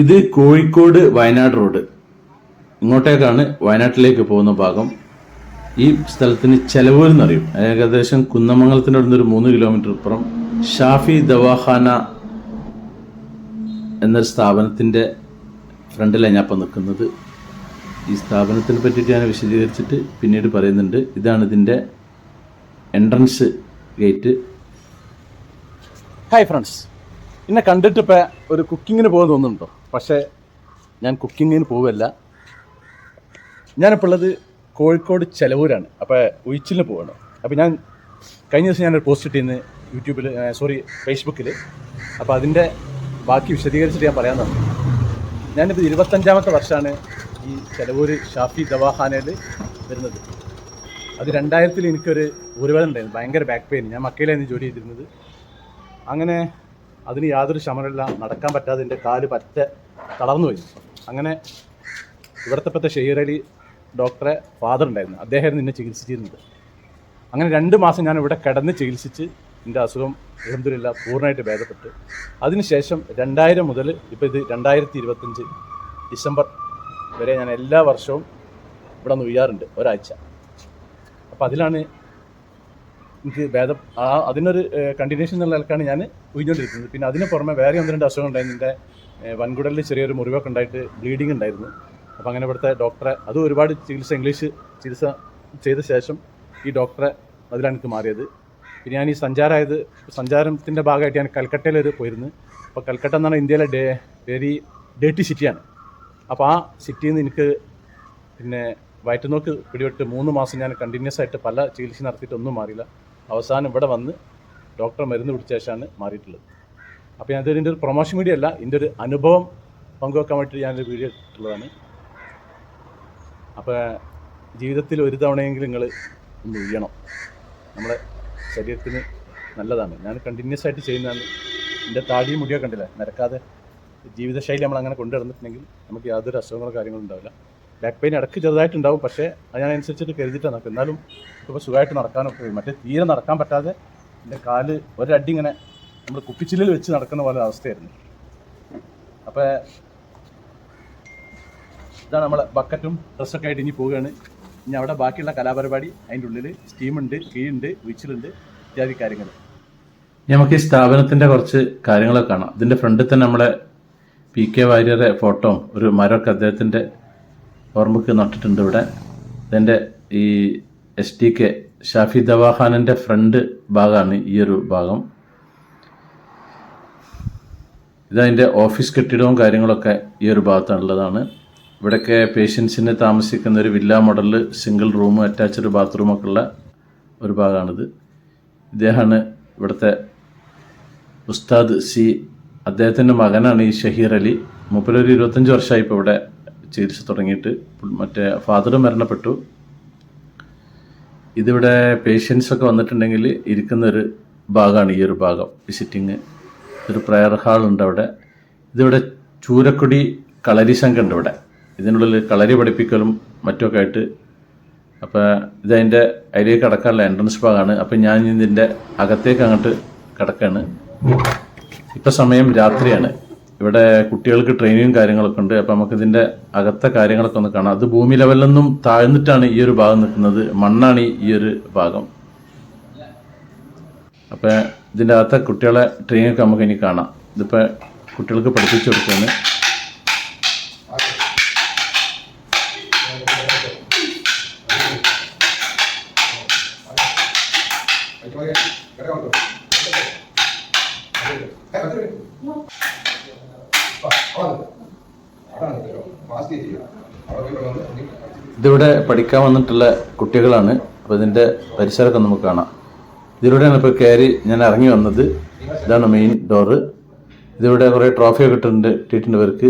ഇത് കോഴിക്കോട് വയനാട് റോഡ്. ഇങ്ങോട്ടേക്കാണ് വയനാട്ടിലേക്ക് പോകുന്ന ഭാഗം. ഈ സ്ഥലത്തിന് ചെലവൂർ എന്നറിയും ഏകദേശം കുന്നമംഗലത്തിന്റെ അടുത്ത് ഒരു മൂന്ന് കിലോമീറ്റർ അപ്പുറം ഷാഫി ദവാഖാന എന്നൊരു സ്ഥാപനത്തിന്റെ ഫ്രണ്ടിലാണ് ഞാൻ ഇപ്പം നിൽക്കുന്നത്. ഈ സ്ഥാപനത്തിനെ പറ്റിയിട്ട് ഞാൻ വിശദീകരിച്ചിട്ട് പിന്നീട് പറയുന്നുണ്ട്. ഇതാണ് ഇതിന്റെ എൻട്രൻസ് ഗേറ്റ് ഹായ് ഫ്രണ്ട്സ് എന്നെ കണ്ടിട്ട് ഇപ്പം ഒരു കുക്കിങ്ങിന് പോകാൻ തോന്നുന്നുണ്ടോ? പക്ഷേ ഞാൻ കുക്കിങ്ങിന് പോവല്ല. ഞാനിപ്പോൾ ഉള്ളത് കോഴിക്കോട് ചെലവൂരാണ്. അപ്പോൾ ഉയിച്ചിലിന് പോവാണ്. അപ്പോൾ ഞാൻ കഴിഞ്ഞ ദിവസം ഞാനൊരു പോസ്റ്റ് ഇട്ടിരുന്നു യൂട്യൂബിൽ സോറി ഫേസ്ബുക്കിൽ അപ്പോൾ അതിന്റെ ബാക്കി വിശദീകരിച്ചിട്ട് ഞാൻ പറയാൻ തന്നെ ഞാനിപ്പോൾ ഇരുപത്തഞ്ചാമത്തെ വർഷമാണ് ഈ ചെലവൂർ ഷാഫി ദവാഖാനയിൽ വരുന്നത്. അത് രണ്ടായിരത്തിൽ എനിക്കൊരു ഒരുപാട് ഉണ്ടായിരുന്നു. ഭയങ്കര ബാക്ക് പെയിൻ ഞാൻ മക്കയിലായിരുന്നു ജോലി ചെയ്തിരുന്നത്. അങ്ങനെ അതിന് യാതൊരു ശമനമില്ല. നടക്കാൻ പറ്റാതെ എന്റെ കാൽ പറ്റ തളർന്നു പോയി. അങ്ങനെ ഇവിടുത്തെ പറ്റ ഷെയ്ർ അലി ഡോക്ടറെ ഫാദർ ഉണ്ടായിരുന്നു. അദ്ദേഹമായിരുന്നു എന്നെ ചികിത്സിച്ചിരുന്നത്. അങ്ങനെ രണ്ട് മാസം ഞാൻ ഇവിടെ കിടന്ന് ചികിത്സിച്ച് എന്റെ അസുഖം അലഹമില്ല പൂർണമായിട്ട് ഭേദപ്പെട്ട്. അതിനുശേഷം രണ്ടായിരം മുതൽ ഇപ്പോൾ ഇത് രണ്ടായിരത്തി ഇരുപത്തഞ്ച് ഡിസംബർ വരെ ഞാൻ എല്ലാ വർഷവും ഇവിടെ നിന്ന് ഉയ്യാറുണ്ട്. ഒരാഴ്ച. അപ്പോൾ അതിലാണ് എനിക്ക് ഭേദം ആ അതിനൊരു കണ്ടിന്യൂഷൻ എന്നുള്ള നിലക്കാണ് ഞാൻ ഉയിഞ്ഞുകൊണ്ടിരിക്കുന്നത് പിന്നെ അതിന് പുറമെ വേറെ ഒന്ന് രണ്ട് അസുഖം ഉണ്ടായിരുന്നു എന്റെ വൻകുടലിൽ ചെറിയൊരു മുറിവൊക്കെ ഉണ്ടായിട്ട് ബ്ലീഡിങ് ഉണ്ടായിരുന്നു. അപ്പോൾ അങ്ങനെ ഇവിടുത്തെ ഡോക്ടറെ അതും ഒരുപാട് ചികിത്സ ഇംഗ്ലീഷ് ചികിത്സ ചെയ്ത ശേഷം ഈ ഡോക്ടറെ അതിലാണ് എനിക്ക് മാറിയത്. പിന്നെ ഞാൻ ഈ സഞ്ചാരമായത് സഞ്ചാരത്തിന്റെ ഭാഗമായിട്ട് ഞാൻ കൽക്കട്ടയിൽ പോയിരുന്നു. അപ്പോൾ കൽക്കട്ട പറഞ്ഞാൽ ഇന്ത്യയിലെ ഡേ വെരി ഡേട്ടി സിറ്റിയാണ് അപ്പോൾ ആ സിറ്റിയിൽ നിന്ന് എനിക്ക് പിന്നെ വയറ്റുനോക്ക് പിടിപെട്ട് മൂന്ന് മാസം ഞാൻ കണ്ടിന്യൂസ് ആയിട്ട് പല ചികിത്സ നടത്തിയിട്ട് ഒന്നും മാറിയില്ല. അവസാനം ഇവിടെ വന്ന് ഡോക്ടർ മരുന്ന് പിടിച്ച ശേഷമാണ് മാറിയിട്ടുള്ളത്. അപ്പോൾ ഞാൻ ഇതിന്റെ ഒരു പ്രൊമോഷൻ മീഡിയ അല്ല ഇതിന്റെ ഒരു അനുഭവം പങ്കുവെക്കാൻ വേണ്ടി ഞാനൊരു വീഡിയോ ഇട്ടുള്ളതാണ് അപ്പോൾ ജീവിതത്തിൽ ഒരു തവണയെങ്കിലും നിങ്ങൾ ഒന്ന് ഉയ്യണം. നമ്മുടെ ശരീരത്തിന് നല്ലതാണ്. ഞാൻ കണ്ടിന്യൂസ് ആയിട്ട് ചെയ്യുന്നതാണ്. എന്റെ താടിയും മുടിയൊക്കെ കണ്ടില്ല? നിരക്കാതെ ജീവിതശൈലി നമ്മൾ അങ്ങനെ കൊണ്ടുവന്നിട്ടുണ്ടെങ്കിൽ നമുക്ക് യാതൊരു അസുഖങ്ങളോ കാര്യങ്ങളോ ഉണ്ടാവില്ല. ബാക്ക് പെയിൻ ഇടയ്ക്ക് ചെറുതായിട്ടുണ്ടാവും പക്ഷേ അതിനനുസരിച്ചിട്ട് കരുതിയിട്ട് നടക്കും എന്നാലും ഇപ്പോൾ സുഖമായിട്ട് നടക്കാനൊക്കെ കഴിയും. മറ്റേ തീരെ നടക്കാൻ പറ്റാതെ എന്റെ കാൽ ഒരടി ഇങ്ങനെ നമ്മൾ കുപ്പിച്ചില്ലിൽ വെച്ച് നടക്കുന്ന പോലെ അവസ്ഥയായിരുന്നു. അപ്പോൾ ഇതാണ് നമ്മളെ ബക്കറ്റും ഡ്രസ്സൊക്കെ ആയിട്ട് ഇനി പോവുകയാണ്. ഇനി അവിടെ ബാക്കിയുള്ള കലാപരിപാടി അതിന്റെ ഉള്ളിൽ സ്റ്റീമുണ്ട് കീഴുണ്ട് വിച്ചിലുണ്ട് ഇത്യാദി കാര്യങ്ങൾ നമുക്ക് ഈ സ്ഥാപനത്തിന്റെ കുറച്ച് കാര്യങ്ങളൊക്കെ കാണാം. ഇതിന്റെ ഫ്രണ്ടിൽ തന്നെ നമ്മളെ പി കെ വാര്യരുടെ ഫോട്ടോ ഒരു മരമൊക്കെ അദ്ദേഹത്തിന്റെ ഓർമ്മക്ക് നട്ടിട്ടുണ്ട് ഇവിടെ. ഇതിന്റെ ഈ എസ് ടി കെ ഷാഫി ദവാഖാനന്റെ ഫ്രണ്ട് ഭാഗമാണ് ഈ ഒരു ഭാഗം. ഇതതിന്റെ ഓഫീസ് കെട്ടിടവും കാര്യങ്ങളൊക്കെ ഈ ഒരു ഭാഗത്താണുള്ളതാണ്. ഇവിടെയൊക്കെ പേഷ്യൻസിന് താമസിക്കുന്ന ഒരു വില്ല മോഡലിൽ സിംഗിൾ റൂം അറ്റാച്ച്ഡ് ബാത്റൂമൊക്കെ ഉള്ള ഒരു ഭാഗമാണിത്. ഇദ്ദേഹമാണ് ഇവിടുത്തെ ഉസ്താദ് സി. അദ്ദേഹത്തിന്റെ മകനാണ് ഈ ഷഹീർ അലി. മൂപ്പരൊരു ഇരുപത്തഞ്ച് വർഷമായി ഇപ്പോൾ ഇവിടെ ചികിത്സ തുടങ്ങിയിട്ട് മറ്റേ ഫാദർ മരണപ്പെട്ടു. ഇതിവിടെ പേഷ്യൻസൊക്കെ വന്നിട്ടുണ്ടെങ്കിൽ ഇരിക്കുന്നൊരു ഭാഗമാണ് ഈ ഒരു ഭാഗം വിസിറ്റിങ് ഒരു പ്രയർ ഹാൾ ഉണ്ട് അവിടെ. ഇതിവിടെ ചൂരക്കുടി കളരി സംഘം ഉണ്ട് ഇവിടെ. ഇതിനുള്ളിൽ കളരി പഠിപ്പിക്കലും മറ്റുമൊക്കെ ആയിട്ട്. അപ്പോൾ ഇതതിന്റെ അതിലേക്ക് കടക്കാനുള്ള എൻട്രൻസ് ഭാഗമാണ്. അപ്പോൾ ഞാൻ ഇതിന്റെ അകത്തേക്ക് അങ്ങോട്ട് കിടക്കാണ്. ഇപ്പം സമയം രാത്രിയാണ്. ഇവിടെ കുട്ടികൾക്ക് ട്രെയിനിങ്ങും കാര്യങ്ങളൊക്കെ ഉണ്ട്. അപ്പം നമുക്ക് ഇതിന്റെ അകത്തെ കാര്യങ്ങളൊക്കെ ഒന്ന് കാണാം. അത് ഭൂമി ലെവലിൽ നിന്നും താഴ്ന്നിട്ടാണ് ഈ ഒരു ഭാഗം നിൽക്കുന്നത്. മണ്ണാണ് ഈ- ഒരു ഭാഗം. അപ്പം ഇതിന്റെ അകത്തെ കുട്ടികളെ ട്രെയിനിങ് ഒക്കെ നമുക്ക് ഇനി കാണാം. ഇതിപ്പോൾ കുട്ടികൾക്ക് പഠിപ്പിച്ചു കൊടുക്കുകയാണ്. ഇതിവിടെ പഠിക്കാൻ വന്നിട്ടുള്ള കുട്ടികളാണ്. അപ്പോൾ ഇതിന്റെ പരിസരമൊക്കെ നമുക്ക് കാണാം. ഇതിലൂടെയാണ് ഇപ്പൊ കയറി ഞാൻ ഇറങ്ങി വന്നത്. ഇതാണ് മെയിൻ ഡോറ് ഇതിവിടെ കുറേ ട്രോഫിയൊക്കെ ഇട്ടിട്ടുണ്ട് ഇട്ടിട്ടുണ്ട്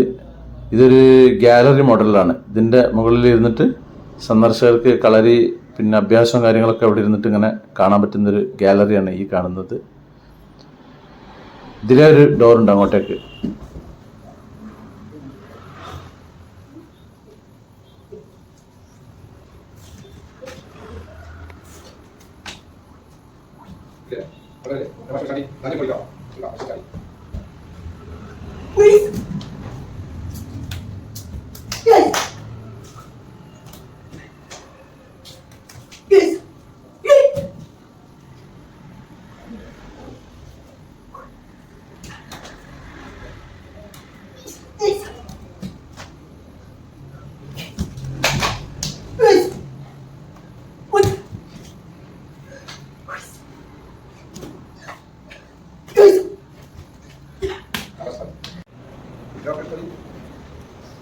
ഇതൊരു ഗാലറി മോഡലാണ് ഇതിന്റെ മുകളിൽ ഇരുന്നിട്ട് സന്ദർശകർക്ക് കളരി പിന്നെ അഭ്യാസവും കാര്യങ്ങളൊക്കെ അവിടെ ഇരുന്നിട്ട് ഇങ്ങനെ കാണാൻ പറ്റുന്നൊരു ഗാലറിയാണ് ഈ കാണുന്നത്. ഇതിലെ ഒരു ഡോറുണ്ട് അങ്ങോട്ടേക്ക്. 再把这个你壁拿掉过滤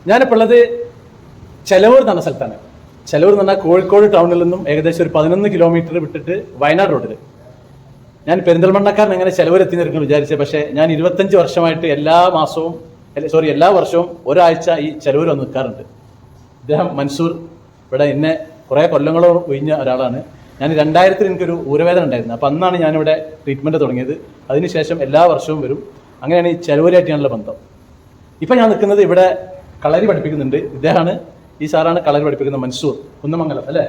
ഞാനിപ്പോൾ ഉള്ളത് ചെലവൂർ എന്ന സ്ഥലത്താണ്. ചെലവൂർ എന്ന് പറഞ്ഞാൽ കോഴിക്കോട് ടൗണിൽ നിന്നും ഏകദേശം ഒരു പതിനൊന്ന് കിലോമീറ്റർ വിട്ടിട്ട് വയനാട് റോഡിൽ ഞാൻ പെരിന്തൽമണ്ണക്കാരൻ എങ്ങനെ ചെലവൂർ നിൽക്കുന്നു വിചാരിച്ചത് പക്ഷേ ഞാൻ ഇരുപത്തഞ്ച് വർഷമായിട്ട് എല്ലാ മാസവും സോറി എല്ലാ വർഷവും ഒരാഴ്ച ഈ ചെലവൂർ വന്ന് നിൽക്കാറുണ്ട്. ഇദ്ദേഹം മൻസൂർ ഇവിടെ എന്നെ കുറേ കൊല്ലങ്ങളോ ഒഴിഞ്ഞ ഒരാളാണ്. ഞാൻ രണ്ടായിരത്തിൽ എനിക്കൊരു ഊരവേദന ഉണ്ടായിരുന്നു. അപ്പോൾ അന്നാണ് ഞാനിവിടെ ട്രീറ്റ്മെന്റ് തുടങ്ങിയത്. അതിനുശേഷം എല്ലാ വർഷവും വരും. അങ്ങനെയാണ് ഈ ചെലവൂരായിട്ട് ഞാനുള്ള ബന്ധം. ഇപ്പം ഞാൻ നിൽക്കുന്നത് ഇവിടെ കളരി പഠിപ്പിക്കുന്നുണ്ട്. ഇദ്ദേഹമാണ് ഈ സാറാണ് കളരി പഠിപ്പിക്കുന്നത് മൻസൂർ കുന്നമംഗലം അല്ലേ?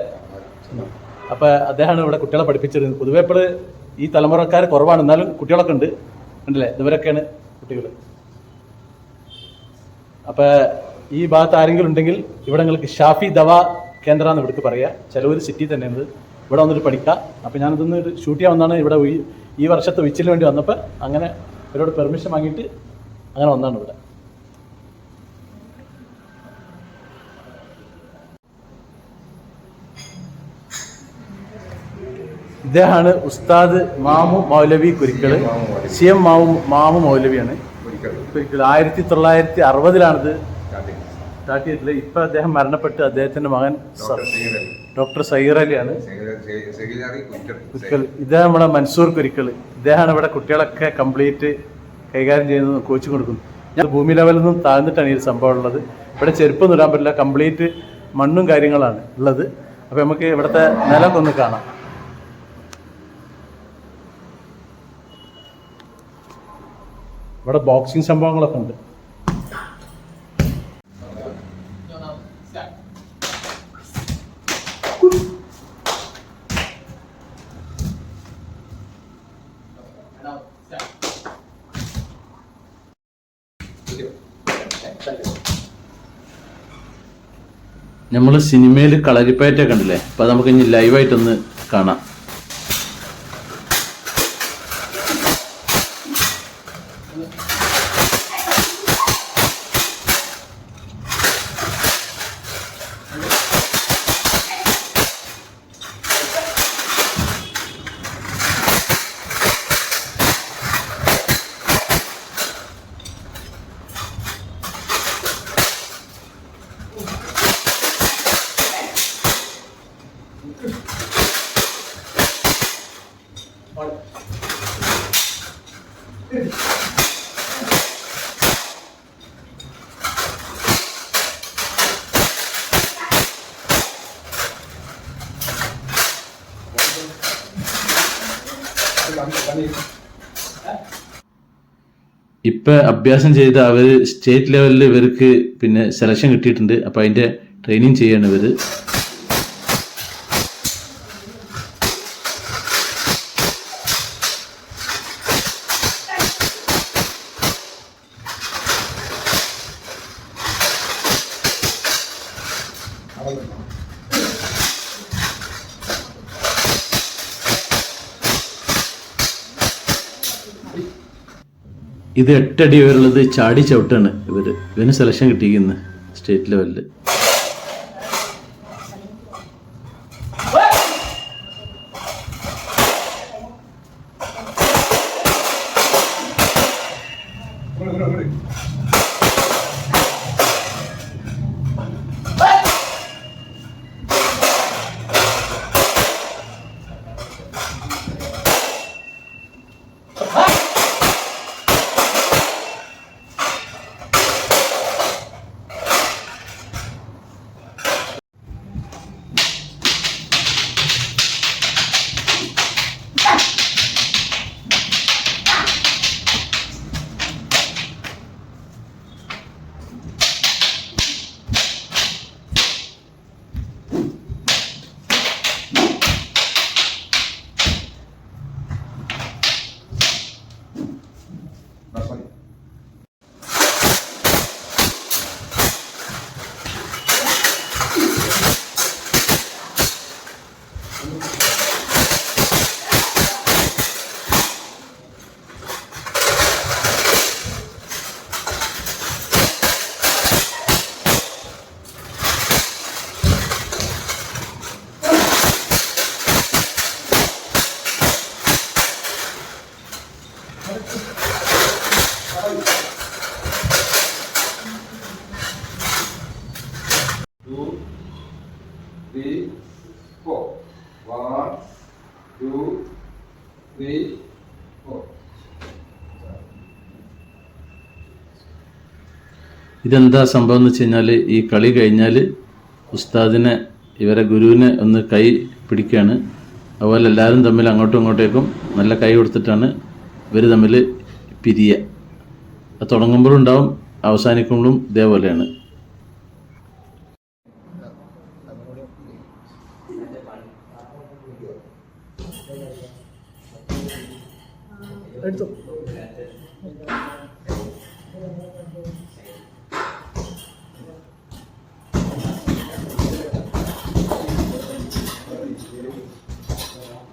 അപ്പോൾ അദ്ദേഹമാണ് ഇവിടെ കുട്ടികളെ പഠിപ്പിച്ചിരുന്നത്. പൊതുവേ ഇപ്പോൾ ഈ തലമുറക്കാർ കുറവാണ്. എന്നാലും കുട്ടികളൊക്കെ ഉണ്ട്. ഉണ്ടല്ലേ ഇവരൊക്കെയാണ് കുട്ടികൾ അപ്പോൾ ഈ ഭാഗത്ത് ആരെങ്കിലും ഉണ്ടെങ്കിൽ ഇവിടെ നിങ്ങൾക്ക് ഷാഫി ദവ കേന്ദ്ര എന്ന് ഇവിടേക്ക് പറയുക സിറ്റി തന്നെയാണ് ഇവിടെ വന്നിട്ട് പഠിക്കാം. അപ്പോൾ ഞാനിതൊന്ന് ഷൂട്ട് ചെയ്യാൻ വന്നാണ് ഇവിടെ ഈ വർഷത്തെ വിച്ചിന് വേണ്ടി വന്നപ്പോൾ അങ്ങനെ ഇവരോട് പെർമിഷൻ വാങ്ങിയിട്ട് അങ്ങനെ വന്നാണ് ഇവിടെ. ഇദ്ദേഹമാണ് ഉസ്താദ് മാമു മൗലവി കുരിക്കൾ സി എം മാമു മാമു മൗലവിയാണ്. കുരിക്കൾ ആയിരത്തി തൊള്ളായിരത്തി അറുപതിലാണിത് സ്റ്റാർട്ട് ചെയ്തിട്ടുള്ളത് ഇപ്പൊ അദ്ദേഹം മരണപ്പെട്ട് അദ്ദേഹത്തിന്റെ മകൻ ഡോക്ടർ സൈർ അലിയാണ് കുരിക്കൽ ഇദ്ദേഹം നമ്മുടെ മൻസൂർ കുരിക്കൾ ഇദ്ദേഹമാണ് ഇവിടെ കുട്ടികളൊക്കെ കംപ്ലീറ്റ് കൈകാര്യം ചെയ്യുന്നത് കോച്ചിങ് കൊടുക്കുന്നു. ഞാൻ ഭൂമി ലെവലിൽ നിന്നും താഴ്ന്നിട്ടാണ് ഈ ഒരു സംഭവം ഉള്ളത്. ഇവിടെ ചെരുപ്പൊന്നും ഇടാൻ പറ്റില്ല. കംപ്ലീറ്റ് മണ്ണും കാര്യങ്ങളാണ് ഉള്ളത്. അപ്പോൾ നമുക്ക് ഇവിടുത്തെ നിലമൊക്കെ ഒന്ന് കാണാം. ഇവിടെ ബോക്സിംഗ് സംഭവങ്ങളൊക്കെ ഉണ്ട്. നമ്മൾ സിനിമയിൽ കളരിപ്പയറ്റ കണ്ടില്ലേ? അപ്പൊ നമുക്ക് ഇനി ലൈവായിട്ടൊന്ന് കാണാം. ഇപ്പൊ അഭ്യാസം ചെയ്ത അവർ സ്റ്റേറ്റ് ലെവലിൽ ഇവർക്ക് പിന്നെ സെലക്ഷൻ കിട്ടിയിട്ടുണ്ട്. അപ്പൊ അതിന്റെ ട്രെയിനിങ് ചെയ്യാണ് ഇവർ. ഇത് എട്ടടി ഉയരുള്ളത് ചാടി ചവിട്ടാണ് ഇവർ. ഇവന് സെലക്ഷൻ കിട്ടിയിരിക്കുന്നത് സ്റ്റേറ്റ് ലെവലിൽ ഇതെന്താ സംഭവം എന്ന് വെച്ച് കഴിഞ്ഞാൽ ഈ കളി കഴിഞ്ഞാൽ ഉസ്താദിനെ ഇവരെ ഗുരുവിനെ ഒന്ന് കൈ പിടിക്കുകയാണ് അതുപോലെ എല്ലാവരും തമ്മിൽ അങ്ങോട്ടും ഇങ്ങോട്ടേക്കും നല്ല കൈ കൊടുത്തിട്ടാണ് ഇവർ തമ്മിൽ പിരിയ. അത് തുടങ്ങുമ്പോഴും ഉണ്ടാവും അവസാനിക്കുമ്പോഴും ഇതേപോലെയാണ്. എടുത്തു.